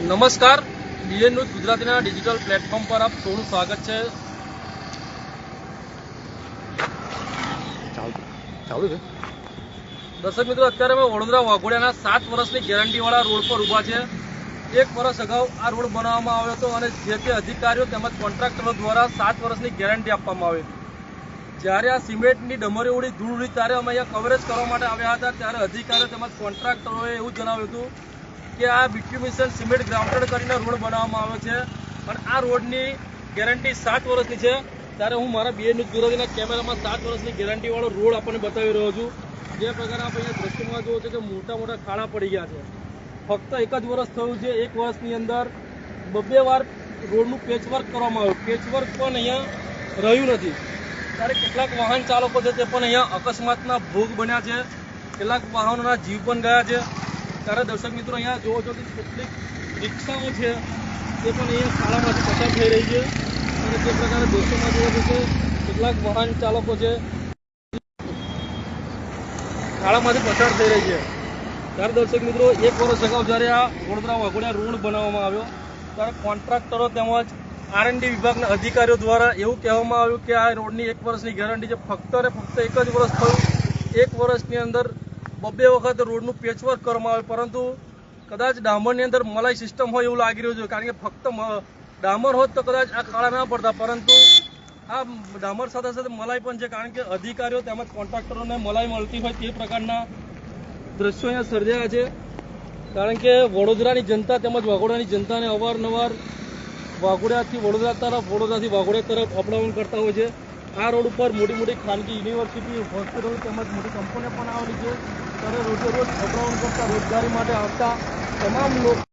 નમસ્કાર. BN news ગુજરાતીના digital platform પર આપ સૌનું સ્વાગત છે. દર્શક મિત્રો અત્યારે અમે વડોદરા વાઘોડિયાના સાત વર્ષની ગેરંટીવાળા રોડ પર ઊભા છે એક વર્ષ અગાઉ આ રોડ બનાવવામાં આવ્યો હતો અને જે તે અધિકારીઓ તેમજ કોન્ટ્રાક્ટરો દ્વારા સાત વર્ષની ગેરંટી આપવામાં આવી. હતી જ્યારે આ સિમેન્ટની ડમરી ઉડી ધૂળ ઉડી ત્યારે અમે અહીંયા કવરેજ કરવા માટે આવ્યા હતા. ત્યારે અધિકારીઓ તેમજ કોન્ટ્રાક્ટરોએ એવું જણાવ્યું હતું કે આ બિટ્યુમિશન સિમેન્ટ ગ્રાઉન્ડેડ કરીને રોડ બનાવવામાં આવ્યો છે. પણ આ રોડની ગેરંટી સાત વર્ષની છે. ત્યારે હું મારા બે ન્યૂઝ ગુજરાતીના કેમેરામાં સાત વર્ષની ગેરંટીવાળો રોડ આપણને બતાવી રહ્યો છું. જે પ્રકારે આપણે અહીંયા દ્રશ્યમાં જોવો છો કે મોટા મોટા ખાડા પડી ગયા છે. ફક્ત એક જ વર્ષ થયું છે. એક વર્ષની અંદર બબ્બે વાર રોડનું પેચવર્ક કરવામાં આવ્યું. પેચવર્ક પણ અહીંયા રહ્યું નથી. ત્યારે કેટલાક વાહન ચાલકો છે તે પણ અહીંયા અકસ્માતના ભોગ બન્યા છે. કેટલાક વાહનોના જીવ પણ ગયા છે. ત્યારે દર્શક મિત્રો અહીંયા જોવો છો કે કેટલીક રિક્ષાઓ છે તે પણ અહીંયા શાળામાંથી પસાર થઈ રહી છે. અને તે પ્રકારે દેશોમાં જુઓ છો કેટલાક વાહન ચાલકો છે, શાળામાંથી પસાર થઈ રહી છે. ત્યારે દર્શક મિત્રો, એક વર્ષ અગાઉ જ્યારે આ વડોદરા વાઘોડિયા રોડ બનાવવામાં આવ્યો, ત્યારે કોન્ટ્રાક્ટરો તેમજ આરએનડી વિભાગના અધિકારીઓ દ્વારા એવું કહેવામાં આવ્યું કે આ રોડની એક વર્ષની ગેરંટી છે. ફક્ત અને ફક્ત એક જ વર્ષ થયું. એક વર્ષની અંદર બબ્બે વખત રોડનું પેચવર્ક કરવામાં આવે, પરંતુ કદાચ ડામરની અંદર મલાઈ સિસ્ટમ હોય એવું લાગી રહ્યું છે, કારણ કે ફક્ત ડામર હોત તો કદાચ આ કાળા ના પડતા, પરંતુ આ ડામર સાથે સાથે મલાઈ પણ છે, કારણ કે અધિકારીઓ તેમજ કોન્ટ્રાક્ટરોને મલાઈ મળતી હોય તે પ્રકારના દ્રશ્યો અહીંયા સર્જાયા છે, કારણ કે વડોદરાની જનતા તેમજ વાઘોડાની જનતાને અવારનવાર વાઘોડિયાથી વડોદરા તરફ, વડોદરાથી વાઘોડિયા તરફ અપડાઉન કરતા હોય છે. આ રોડ ઉપર મોટી મોટી ખાનગી યુનિવર્સિટી હોસ્પિટલ તેમજ મોટી કંપનીઓ પણ આવેલી છે. ત્યારે રોજે રોજ છોકરાઓ કરતા રોજગારી માટે આવતા તમામ લોકો